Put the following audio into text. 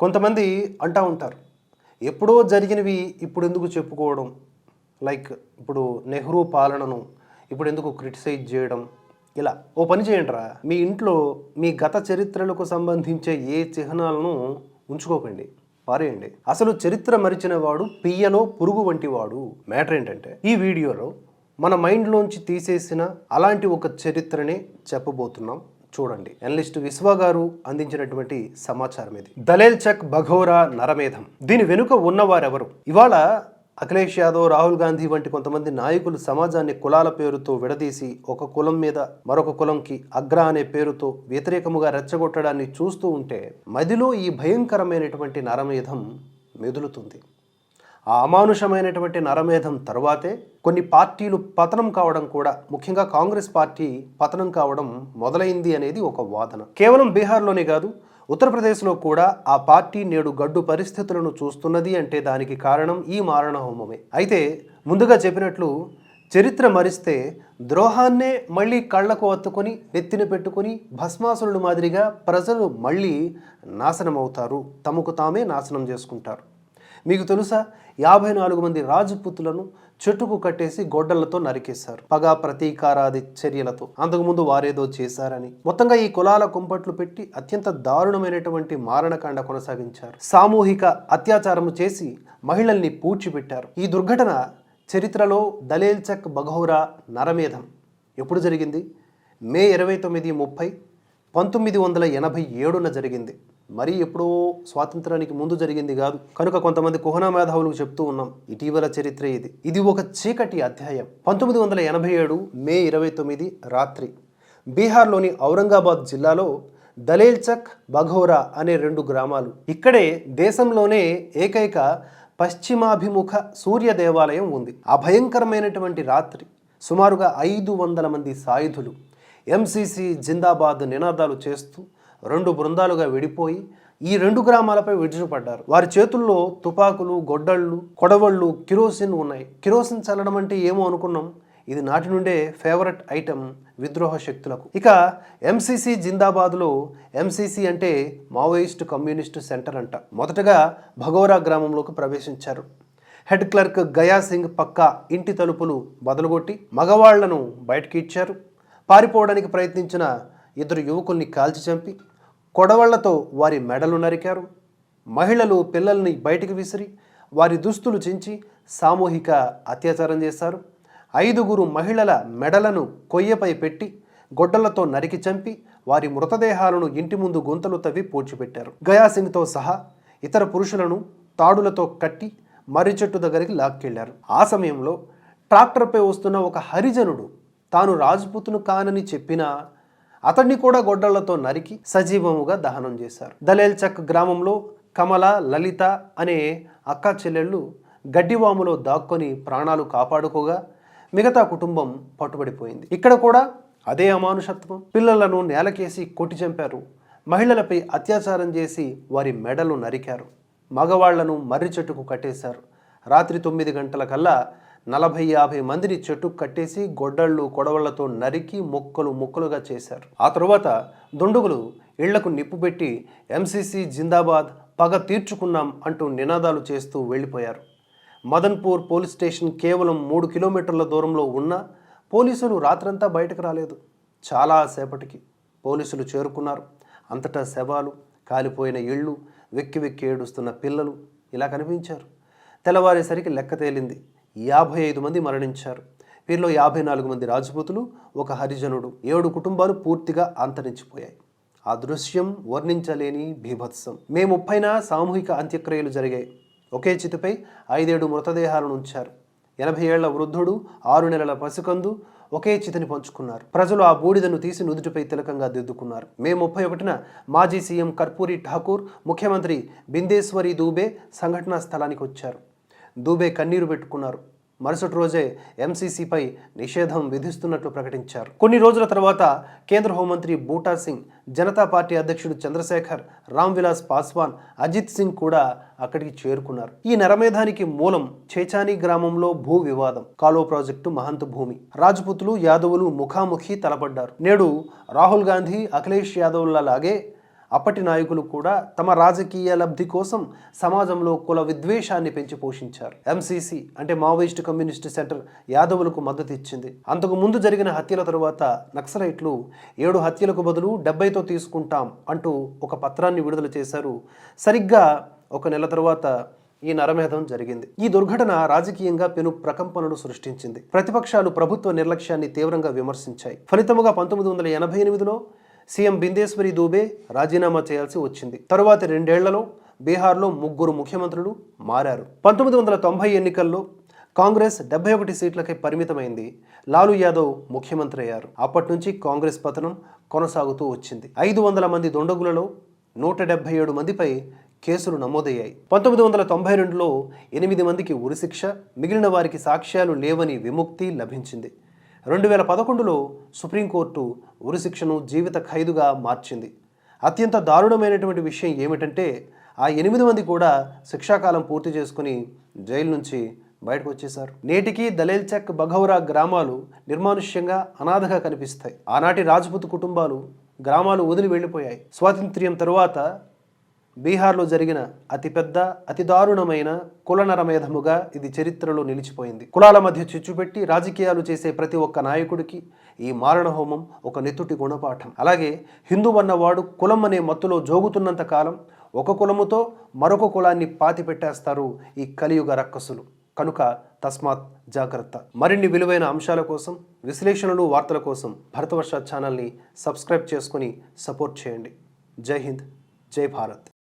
కొంతమంది అంటూ ఉంటారు ఎప్పుడో జరిగినవి ఇప్పుడు ఎందుకు చెప్పుకోవడం? లైక్ ఇప్పుడు నెహ్రూ పాలనను ఇప్పుడు ఎందుకు క్రిటిసైజ్ చేయడం? ఇలా ఓ పని చేయండిరా మీ ఇంట్లో మీ గత చరిత్రలకు సంబంధించే ఏ చిహ్నాలను ఉంచుకోకండి పారేయండి. అసలు చరిత్ర మరిచిన వాడు పియ్యలో పురుగు వంటి వాడు మ్యాటర్ ఏంటంటే ఈ వీడియోలో మన మైండ్లోంచి తీసేసిన అలాంటి ఒక చరిత్రనే చెప్పబోతున్నాం. చూడండి. ఎనలిస్ట్ విశ్వ గారు అందించినటువంటి సమాచారం ఇది. దలేల్ చక్ బఘోరా నరమేధం. దీని వెనుక ఉన్నవారెవరు? ఇవాళ అఖిలేష్ యాదవ్ రాహుల్ గాంధీ వంటి కొంతమంది నాయకులు సమాజాన్ని కులాల పేరుతో విడదీసి ఒక కులం మీద మరొక కులంకి అగ్ర అనే పేరుతో వ్యతిరేకముగా రెచ్చగొట్టడాన్ని చూస్తూ ఉంటే మదిలో ఈ భయంకరమైనటువంటి నరమేధం మెదులుతుంది. ఆ అమానుషమైనటువంటి నరమేధం తర్వాతే కొన్ని పార్టీలు పతనం కావడం కూడా ముఖ్యంగా కాంగ్రెస్ పార్టీ పతనం కావడం మొదలైంది అనేది ఒక వాదన. కేవలం బీహార్లోనే కాదు ఉత్తరప్రదేశ్లో కూడా ఆ పార్టీ నేడు గడ్డు పరిస్థితులను చూస్తున్నది అంటే దానికి కారణం ఈ మారణ హోమమే అయితే ముందుగా చెప్పినట్లు చరిత్ర మరిస్తే ద్రోహాన్నే మళ్ళీ కళ్ళకు అత్తుకొని నెత్తిన పెట్టుకొని భస్మాసురుడు మాదిరిగా ప్రజలు మళ్ళీ నాశనమవుతారు. తమకు తామే నాశనం చేసుకుంటారు. మీకు తెలుసా? యాభై నాలుగు మంది రాజపుతులను చెట్టుకు కట్టేసి గొడ్డలతో నరికేశారు. పగ ప్రతీకారాది చర్యలతో. అంతకుముందు వారేదో చేశారని. మొత్తంగా ఈ కులాల కుంపట్లు పెట్టి అత్యంత దారుణమైనటువంటి మారణకాండ కొనసాగించారు. సామూహిక అత్యాచారము చేసి మహిళల్ని పూడ్చిపెట్టారు. ఈ దుర్ఘటన చరిత్రలో దలేల్ చక్ బఘౌరా నరమేధం. ఎప్పుడు జరిగింది? మే ఇరవై తొమ్మిది ముప్పై పంతొమ్మిది వందల ఎనభై ఏడున జరిగింది. మరీ ఎప్పుడో స్వాతంత్రానికి ముందు జరిగింది కాదు. కనుక కొంతమంది కుహనా మేధావులకు చెప్తూ ఉన్నాం ఇటీవల చరిత్ర ఇది. ఇది ఒక చీకటి అధ్యాయం. పంతొమ్మిది వందల ఎనభై ఏడు మే ఇరవై తొమ్మిది రాత్రి. బీహార్లోని ఔరంగాబాద్ జిల్లాలో దలేల్చక్ బఘోరా అనే రెండు గ్రామాలు. ఇక్కడే దేశంలోనే ఏకైక పశ్చిమాభిముఖ సూర్య దేవాలయం ఉంది. ఆ భయంకరమైనటువంటి రాత్రి సుమారుగా ఐదు వందల మంది సాయుధులు ఎంసీసీ జిందాబాద్ నినాదాలు చేస్తూ రెండు బృందాలుగా విడిపోయి ఈ రెండు గ్రామాలపై విడుచుపడ్డారు వారి చేతుల్లో తుపాకులు గొడ్డళ్ళు కొడవళ్ళు కిరోసిన్ ఉన్నాయి. కిరోసిన్ చల్లడం అంటే ఏమో అనుకున్నాం. ఇది నాటి నుండే ఫేవరెట్ ఐటెం విద్రోహ శక్తులకు. ఇక ఎంసీసీ జిందాబాద్లో ఎంసీసీ అంటే మావోయిస్ట్ కమ్యూనిస్ట్ సెంటర్ అంట. మొదటగా భగోరా గ్రామంలోకి ప్రవేశించారు. హెడ్ క్లర్క్ గయా సింగ్ పక్కా ఇంటి తలుపులు బదలుగొట్టి మగవాళ్ళను బయటకి ఇచ్చారు. పారిపోవడానికి ప్రయత్నించిన ఇద్దరు యువకుల్ని కాల్చి చంపి కొడవళ్ళతో వారి మెడలు నరికారు. మహిళలు పిల్లల్ని బయటకు విసిరి వారి దుస్తులు చించి సామూహిక అత్యాచారం చేశారు. ఐదుగురు మహిళల మెడలను కొయ్యపై పెట్టి గొడ్డలతో నరికి చంపి వారి మృతదేహాలను ఇంటి ముందు గుంతలు తవ్వి పూడ్చిపెట్టారు. గయాసింగ్తో సహా ఇతర పురుషులను తాడులతో కట్టి మర్రి చెట్టు దగ్గరికి లాక్కెళ్ళారు. ఆ సమయంలో ట్రాక్టర్పై వస్తున్న ఒక హరిజనుడు తాను రాజపుతును కానని చెప్పినా అతన్ని కూడా గొడ్డళ్ళతో నరికి సజీవముగా దహనం చేశారు. దలేల్చక్ గ్రామంలో కమల లలిత అనే అక్క చెల్లెళ్ళు గడ్డివాములో దాక్కొని ప్రాణాలు కాపాడుకోగా మిగతా కుటుంబం పట్టుబడిపోయింది. ఇక్కడ కూడా అదే అమానుషత్వం. పిల్లలను నేలకేసి కొట్టి చంపారు. మహిళలపై అత్యాచారం చేసి వారి మెడలు నరికారు. మగవాళ్ళను మర్రి చెట్టుకు కట్టేశారు. రాత్రి తొమ్మిది గంటల కల్లా నలభై యాభై మందిని చెట్టుకు కట్టేసి గొడ్డళ్ళు కొడవళ్ళతో నరికి ముక్కలు ముక్కలుగా చేశారు. ఆ తరువాత దుండుగులు ఇళ్ళకు నిప్పుపెట్టి ఎంసీసీ జిందాబాద్ పగ తీర్చుకున్నాం అంటూ నినాదాలు చేస్తూ వెళ్ళిపోయారు. మదన్పూర్ పోలీస్ స్టేషన్ కేవలం మూడు కిలోమీటర్ల దూరంలో ఉన్న పోలీసులు రాత్రంతా బయటకు రాలేదు. చాలా సేపటికి పోలీసులు చేరుకున్నారు. అంతటా శవాలు కాలిపోయిన ఇళ్ళు వెక్కి వెక్కి ఏడుస్తున్న పిల్లలు ఇలా కనిపించారు. తెల్లవారేసరికి లెక్క తేలింది. యాభై ఐదు మంది మరణించారు. వీరిలో యాభై నాలుగు మంది రాజపుతులు ఒక హరిజనుడు. ఏడు కుటుంబాలు పూర్తిగా అంతరించిపోయాయి. ఆ దృశ్యం వర్ణించలేని భీభత్సం. మే ముప్పైన సామూహిక అంత్యక్రియలు జరిగాయి. ఒకే చితిపై ఐదేడు మృతదేహాలను ఉంచారు. ఎనభై ఏళ్ళ వృద్ధుడు ఆరు నెలల పసికందు ఒకే చితిని పంచుకున్నారు. ప్రజలు ఆ బూడిదను తీసి నుదుటిపై తిలకంగా దిద్దుకున్నారు. మే ముప్పై ఒకటిన మాజీ సీఎం కర్పూరి ఠాకూర్ ముఖ్యమంత్రి బిందేశ్వరి దూబే సంఘటనా స్థలానికి వచ్చారు. దూబే కన్నీరు పెట్టుకున్నారు. మరుసటి రోజే ఎంసీసీపై నిషేధం విధిస్తున్నట్లు ప్రకటించారు. కొన్ని రోజుల తర్వాత కేంద్ర హోంమంత్రి బూటా సింగ్ జనతా పార్టీ అధ్యక్షుడు చంద్రశేఖర్ రామ్ విలాస్ పాస్వాన్ అజిత్ సింగ్ కూడా అక్కడికి చేరుకున్నారు. ఈ నరమేధానికి మూలం చేచాని గ్రామంలో భూ వివాదం. కాలో ప్రాజెక్టు మహంత్ భూమి. రాజపుతులు యాదవులు ముఖాముఖి తలపడ్డారు. నేడు రాహుల్ గాంధీ అఖిలేష్ యాదవ్ల లాగే అప్పటి నాయకులు కూడా తమ రాజకీయ లబ్ధి కోసం సమాజంలో కుల విద్వేషాన్ని పెంచి పోషించారు. ఎంసీసీ అంటే మావోయిస్ట్ కమ్యూనిస్ట్ సెంటర్ యాదవులకు మద్దతు ఇచ్చింది. అంతకు ముందు జరిగిన హత్యల తరువాత నక్సలైట్లు ఏడు హత్యలకు బదులు డెబ్బైతో తీసుకుంటాం అంటూ ఒక పత్రాన్ని విడుదల చేశారు. సరిగ్గా ఒక నెల తరువాత ఈ నరమేధం జరిగింది. ఈ దుర్ఘటన రాజకీయంగా పెను ప్రకంపనలు సృష్టించింది. ప్రతిపక్షాలు ప్రభుత్వ నిర్లక్ష్యాన్ని తీవ్రంగా విమర్శించాయి. ఫలితముగా పంతొమ్మిది వందల ఎనభై ఎనిమిదిలో సీఎం బిందేశ్వరి దూబే రాజీనామా చేయాల్సి వచ్చింది. తరువాత రెండేళ్ళలో బీహార్లో ముగ్గురు ముఖ్యమంత్రులు మారారు. పంతొమ్మిది వందల తొంభై ఎన్నికల్లో కాంగ్రెస్ డెబ్బై ఒకటి సీట్లకే పరిమితమైంది. లాలూ యాదవ్ ముఖ్యమంత్రి అయ్యారు. అప్పటి నుంచి కాంగ్రెస్ పతనం కొనసాగుతూ వచ్చింది. ఐదు వందల మంది దొండగులలో నూట డెబ్బై ఏడు మందిపై కేసులు నమోదయ్యాయి. పంతొమ్మిది వందల తొంభై రెండులో ఎనిమిది మందికి ఉరిశిక్ష మిగిలిన వారికి సాక్ష్యాలు లేవని విముక్తి లభించింది. రెండు వేల పదకొండులో సుప్రీంకోర్టు ఉరిశిక్షను జీవిత ఖైదుగా మార్చింది. అత్యంత దారుణమైనటువంటి విషయం ఏమిటంటే ఆ ఎనిమిది మంది కూడా శిక్షాకాలం పూర్తి చేసుకుని జైలు నుంచి బయటకు వచ్చేశారు. నేటికి దలేల్చక్ బఘౌరా గ్రామాలు నిర్మానుష్యంగా అనాథగా కనిపిస్తాయి. ఆనాటి రాజ్పుత్ కుటుంబాలు గ్రామాలు వదిలి వెళ్ళిపోయాయి. స్వాతంత్ర్యం తరువాత బీహార్లో జరిగిన అతిపెద్ద అతి దారుణమైన కుల నరమేధముగా ఇది చరిత్రలో నిలిచిపోయింది. కులాల మధ్య చిచ్చుపెట్టి రాజకీయాలు చేసే ప్రతి ఒక్క నాయకుడికి ఈ మారణ హోమం ఒక నెత్తుటి గుణపాఠం. అలాగే హిందూ అన్నవాడు కులం అనే మత్తులో జోగుతున్నంత కాలం ఒక కులముతో మరొక కులాన్ని పాతి పెట్టేస్తారు ఈ కలియుగ రక్కసులు కనుక తస్మాత్ జాగ్రత్త. మరిన్ని విలువైన అంశాల కోసం విశ్లేషణలు వార్తల కోసం భరతవర్ష ఛానల్ని సబ్స్క్రైబ్ చేసుకుని సపోర్ట్ చేయండి. జై హింద్ జై భారత్.